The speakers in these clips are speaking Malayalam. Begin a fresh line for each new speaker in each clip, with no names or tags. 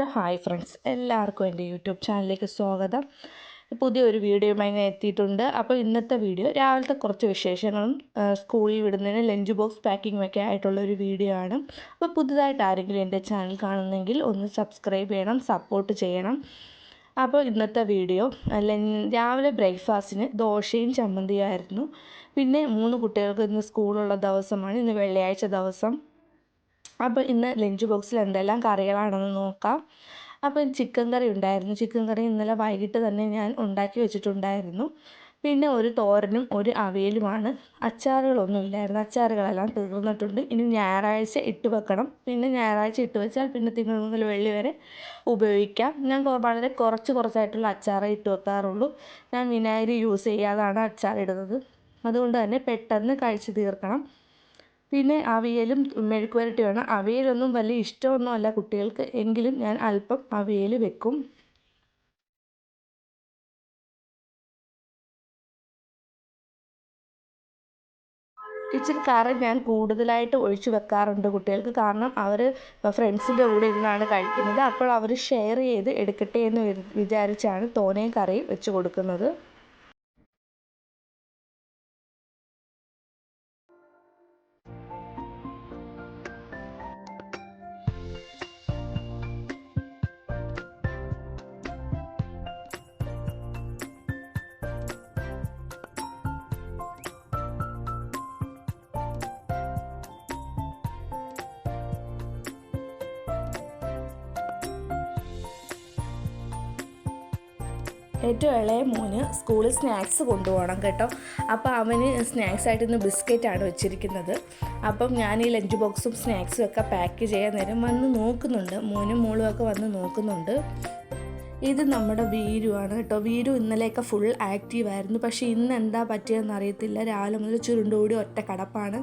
Hello hi friends. എല്ലാവർക്കും എന്റെ യൂട്യൂബ് ചാനലിലേക്ക് സ്വാഗതം. പുതിയൊരു വീഡിയോയുമായി ഞാൻ എത്തിയിട്ടുണ്ട്. അപ്പോൾ ഇന്നത്തെ വീഡിയോ രാവിലത്തെ കുറച്ച് വിശേഷങ്ങളും സ്കൂളിൽ വിടുന്നതിന് ലഞ്ച് ബോക്സ് പാക്കിങ്ങും ഒക്കെ ആയിട്ടുള്ള ഒരു വീഡിയോ ആണ്. അപ്പോൾ പുതുതായിട്ട് ആരെങ്കിലും എന്റെ ചാനൽ കാണുന്നെങ്കിൽ ഒന്ന് സബ്സ്ക്രൈബ് ചെയ്യണം സപ്പോർട്ട് ചെയ്യണം. അപ്പോൾ ഇന്നത്തെ വീഡിയോ രാവിലെ ബ്രേക്ക്ഫാസ്റ്റിന് ദോശയും ചമ്മന്തിയായിരുന്നു പിന്നെ മൂന്ന് കുട്ടികൾക്ക് ഇന്ന് സ്കൂളുള്ള ദിവസമാണ്. ഇന്ന് വെള്ളിയാഴ്ച ദിവസം. അപ്പോൾ ഇന്ന് ലഞ്ച് ബോക്സിൽ എന്തെല്ലാം കറികളാണെന്ന് നോക്കാം. അപ്പോൾ ചിക്കൻ കറി ഉണ്ടായിരുന്നു. ചിക്കൻ കറി ഇന്നലെ വൈകിട്ട് തന്നെ ഞാൻ ഉണ്ടാക്കി വെച്ചിട്ടുണ്ടായിരുന്നു. പിന്നെ ഒരു തോരനും ഒരു അവിയലുമാണ്. അച്ചാറുകളൊന്നും ഇല്ലായിരുന്നു. അച്ചാറുകളെല്ലാം തീർന്നിട്ടുണ്ട്. ഇനി ഞായറാഴ്ച ഇട്ട് വെക്കണം. പിന്നെ ഞായറാഴ്ച ഇട്ട് വെച്ചാൽ പിന്നെ തിങ്കൾ മുതൽ വെള്ളി വരെ ഉപയോഗിക്കാം. ഞാൻ വളരെ കുറച്ച് കുറച്ചായിട്ടുള്ള അച്ചാറേ ഇട്ട് വെക്കാറുള്ളൂ. ഞാൻ വിനാഗിരി യൂസ് ചെയ്യാതാണ് അച്ചാർ ഇടുന്നത്. അതുകൊണ്ട് തന്നെ പെട്ടെന്ന് കഴിച്ച് തീർക്കണം. പിന്നെ അവിയലും മെഴുക്ക് പുരട്ടിയാണ് അവിയലൊന്നും വലിയ ഇഷ്ടമൊന്നും അല്ല കുട്ടികൾക്ക്. എങ്കിലും ഞാൻ അല്പം അവിയൽ വെക്കും. ഇച്ചിരി കറി ഞാൻ കൂടുതലായിട്ട് ഒഴിച്ച് വെക്കാറുണ്ട് കുട്ടികൾക്ക്. കാരണം അവർ ഫ്രണ്ട്സിന്റെ കൂടെ ഇരുന്നാണ് കഴിക്കുന്നത്. അപ്പോൾ അവർ ഷെയർ ചെയ്ത് എടുക്കട്ടെ എന്ന് വിചാ- വിചാരിച്ചാണ് തോനെയും കറി വെച്ച് കൊടുക്കുന്നത്. ഏറ്റവും ഇളയ മോന് സ്കൂളിൽ സ്നാക്സ് കൊണ്ടുപോകണം കേട്ടോ. അപ്പോൾ അവന് സ്നാക്സ് ഇന്ന് ബിസ്ക്കറ്റാണ് വെച്ചിരിക്കുന്നത്. അപ്പം ഞാൻ ഈ ലഞ്ച് ബോക്സും സ്നാക്സും ഒക്കെ പാക്ക് ചെയ്യാൻ നേരം വന്ന് നോക്കുന്നുണ്ട്. മോനും മോളും ഒക്കെ വന്ന് നോക്കുന്നുണ്ട്. ഇത് നമ്മുടെ വീരുവാണ് കേട്ടോ. വീരു ഇന്നലെയൊക്കെ ഫുൾ ആക്റ്റീവായിരുന്നു പക്ഷേ ഇന്ന് എന്താ പറ്റിയതെന്ന് അറിയത്തില്ല. രാവിലെ മുതൽ ചുരുണ്ടുകൂടി ഒറ്റ കടപ്പാണ്.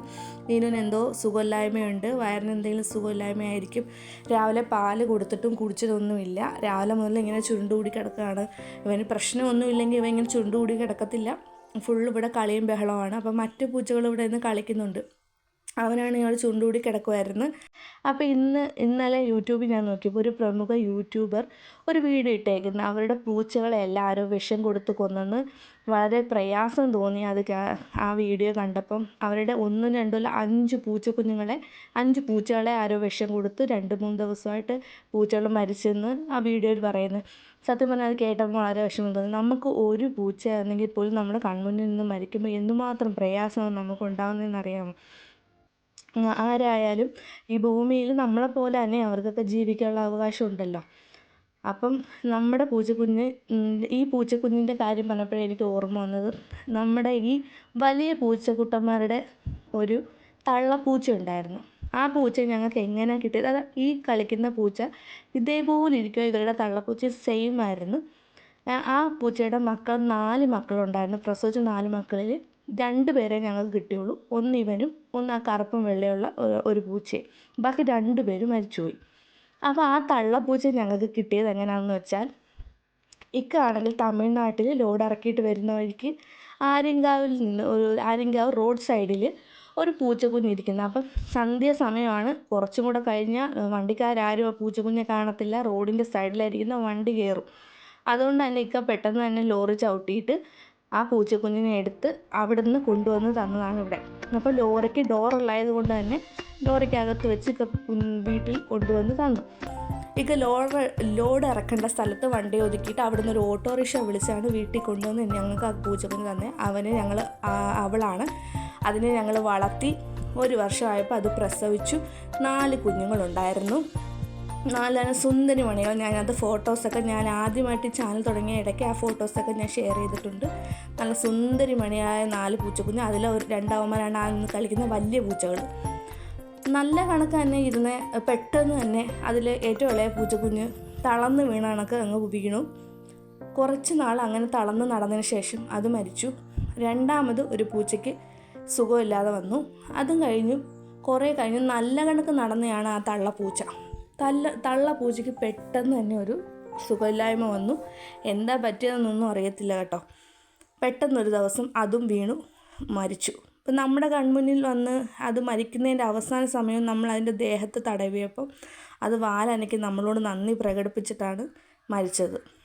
വീനുവിന് എന്തോ സുഖമില്ലായ്മയുണ്ട്. വയറിന് എന്തെങ്കിലും സുഖമില്ലായ്മയായിരിക്കും. രാവിലെ പാൽ കൊടുത്തിട്ടും കുടിച്ചതൊന്നുമില്ല. രാവിലെ മുതൽ ഇങ്ങനെ ചുരുണ്ടുകൂടി കിടക്കുകയാണ്. ഇവന് പ്രശ്നമൊന്നുമില്ലെങ്കിൽ ഇവ ഇങ്ങനെ ചുരുണ്ടുകൂടി കിടക്കത്തില്ല. ഫുൾ ഇവിടെ കളിയും ബഹളമാണ് അപ്പം മറ്റു പൂച്ചകൾ ഇവിടെ നിന്ന് കളിക്കുന്നുണ്ട്. അവനാണ് ഇയാൾ ചുണ്ടുകൂടി കിടക്കുമായിരുന്നു അപ്പോൾ ഇന്ന് ഇന്നലെ യൂട്യൂബിൽ ഞാൻ നോക്കിയപ്പോൾ ഒരു പ്രമുഖ യൂട്യൂബർ ഒരു വീഡിയോ ഇട്ടേക്കുന്നു. അവരുടെ പൂച്ചകളെ എല്ലാവരും വിഷം കൊടുത്ത് കൊന്നെന്ന് വളരെ പ്രയാസം തോന്നി അത് ആ വീഡിയോ കണ്ടപ്പം. അവരുടെ ഒന്നും രണ്ടും അല്ല അഞ്ച് പൂച്ചക്കുഞ്ഞുങ്ങളെ അഞ്ച് പൂച്ചകളെ ആരോ വിഷം കൊടുത്ത് രണ്ട് മൂന്ന് ദിവസമായിട്ട് പൂച്ചകൾ മരിച്ചെന്ന് ആ വീഡിയോയിൽ പറയുന്നു. സത്യം പറഞ്ഞാൽ അത് കേട്ടപ്പോൾ വളരെ വിഷമം തോന്നി. നമുക്ക് ഒരു പൂച്ചയാണെങ്കിൽ പോലും നമ്മുടെ കൺമുന്നിൽ നിന്ന് മരിക്കുമ്പോൾ എന്തുമാത്രം പ്രയാസമാണ് നമുക്ക് ഉണ്ടാകുന്നതെന്ന് അറിയാമോ? ആരായാലും ഈ ഭൂമിയിൽ നമ്മളെപ്പോലെ തന്നെ അവർക്കൊക്കെ ജീവിക്കാനുള്ള അവകാശം ഉണ്ടല്ലോ അപ്പം നമ്മുടെ പൂച്ചക്കുഞ്ഞ് ഈ പൂച്ചക്കുഞ്ഞിന്റെ കാര്യം പറഞ്ഞപ്പോഴേ എനിക്ക് ഓർമ്മ വന്നത് നമ്മുടെ ഈ വലിയ പൂച്ചക്കുട്ടന്മാരുടെ ഒരു തള്ളപ്പൂച്ച ഉണ്ടായിരുന്നു ആ പൂച്ച ഞങ്ങൾക്ക് എങ്ങനെ കിട്ടിയത്? അത് ഈ കളിക്കുന്ന പൂച്ച ഇതേപോലെ ഇരിക്കുക ഇവരുടെ തള്ളപ്പൂച്ച സെയിം ആയിരുന്നു. ആ- ആ പൂച്ചയുടെ മക്കൾ നാല് മക്കളുണ്ടായിരുന്നു. പ്രസവിച്ച നാല് മക്കളിൽ രണ്ട് പേരെ ഞങ്ങൾക്ക് കിട്ടിയുള്ളൂ. ഒന്ന് ഇവനും ഒന്ന് ആ കറുപ്പും വെള്ളയുള്ള ഒരു- പൂച്ചയും. ബാക്കി രണ്ട് പേരും മരിച്ചുപോയി. അപ്പോൾ ആ തള്ളപ്പൂച്ച ഞങ്ങൾക്ക് കിട്ടിയത് എങ്ങനെയാണെന്ന് വെച്ചാൽ ഇക്ക ആണെങ്കിൽ തമിഴ്നാട്ടിൽ ലോഡ് ഇറക്കിയിട്ട് വരുന്ന വഴിക്ക് ആര്യങ്കാവിൽ നിന്ന് ഒരു ആര്യങ്കാവ് റോഡ് സൈഡിൽ ഒരു പൂച്ചക്കുഞ്ഞ് ഇരിക്കുന്നത് അപ്പം സന്ധ്യ സമയമാണ്. കുറച്ചും കൂടെ കഴിഞ്ഞാൽ വണ്ടിക്കാരും ആ പൂച്ചക്കുഞ്ഞെ കാണത്തില്ല. റോഡിന്റെ സൈഡിലായിരിക്കുന്ന വണ്ടി കയറും. അതുകൊണ്ട് തന്നെ ഇക്ക പെട്ടെന്ന് തന്നെ ലോറി ചവിട്ടിയിട്ട് ആ പൂച്ചക്കുഞ്ഞിനെ എടുത്ത് അവിടെ നിന്ന് കൊണ്ടുവന്ന് തന്നതാണ് ഇവിടെ. അപ്പോൾ ലോറിക്ക് ഡോർ ഉള്ളായത് കൊണ്ട് തന്നെ ലോറിക്കകത്ത് വെച്ച് വീട്ടിൽ കൊണ്ടുവന്ന് തന്നു. ഇക്ക ലോഡ് ലോഡ് ഇറക്കേണ്ട സ്ഥലത്ത് വണ്ടി ഒതുക്കിയിട്ട് അവിടെ നിന്ന് ഒരു ഓട്ടോറിക്ഷ വിളിച്ചാണ് വീട്ടിൽ കൊണ്ടുവന്ന് ഞങ്ങൾക്ക് ആ പൂച്ചക്കുഞ്ഞ് തന്നെ അവനെ ഞങ്ങൾ അവളാണ്. അതിനെ ഞങ്ങൾ വളർത്തി ഒരു വർഷമായപ്പോൾ അത് പ്രസവിച്ചു. നാല് കുഞ്ഞുങ്ങളുണ്ടായിരുന്നു. നാലാണ് സുന്ദരി മണികൾ. ഞാനത് ഫോട്ടോസൊക്കെ ഞാൻ ആദ്യമായിട്ട് ചാനൽ തുടങ്ങിയ ഇടയ്ക്ക് ആ ഫോട്ടോസൊക്കെ ഞാൻ ഷെയർ ചെയ്തിട്ടുണ്ട്. നല്ല സുന്ദരി മണിയായ നാല് പൂച്ചക്കുഞ്ഞ്. അതിൽ ഒരു രണ്ടാവന്മാരാണ് ആ നിന്ന് കളിക്കുന്ന വലിയ പൂച്ചകൾ. നല്ല കണക്ക് തന്നെ ഇരുന്ന് പെട്ടെന്ന് തന്നെ അതിൽ ഏറ്റവും ഇളയ പൂച്ചക്കുഞ്ഞ് തളർന്ന് വീണ കണക്ക് അങ്ങ് വീണു കുറച്ച് നാൾ അങ്ങനെ തളർന്ന് നടന്നതിന് ശേഷം അത് മരിച്ചു. രണ്ടാമത് ഒരു പൂച്ചയ്ക്ക് സുഖമില്ലാതെ വന്നു. അതും കഴിഞ്ഞു. കുറേ കഴിഞ്ഞ്. നല്ല കണക്ക് നടന്നതാണ് ആ തള്ളപ്പൂച്ച തള്ള പൂജയ്ക്ക് പെട്ടെന്ന് തന്നെ ഒരു സുഖമില്ലായ്മ വന്നു. എന്താ പറ്റിയതെന്നൊന്നും അറിയത്തില്ല കേട്ടോ. പെട്ടെന്നൊരു ദിവസം അതും വീണു മരിച്ചു. ഇപ്പം നമ്മുടെ കൺമുന്നിൽ വന്ന് അത് മരിക്കുന്നതിന്റെ അവസാന സമയം നമ്മൾ അതിന്റെ ദേഹത്ത് തടവിയപ്പം അത് വാലനക്കി നമ്മളോട് നന്ദി പ്രകടിപ്പിച്ചിട്ടാണ് മരിച്ചത്.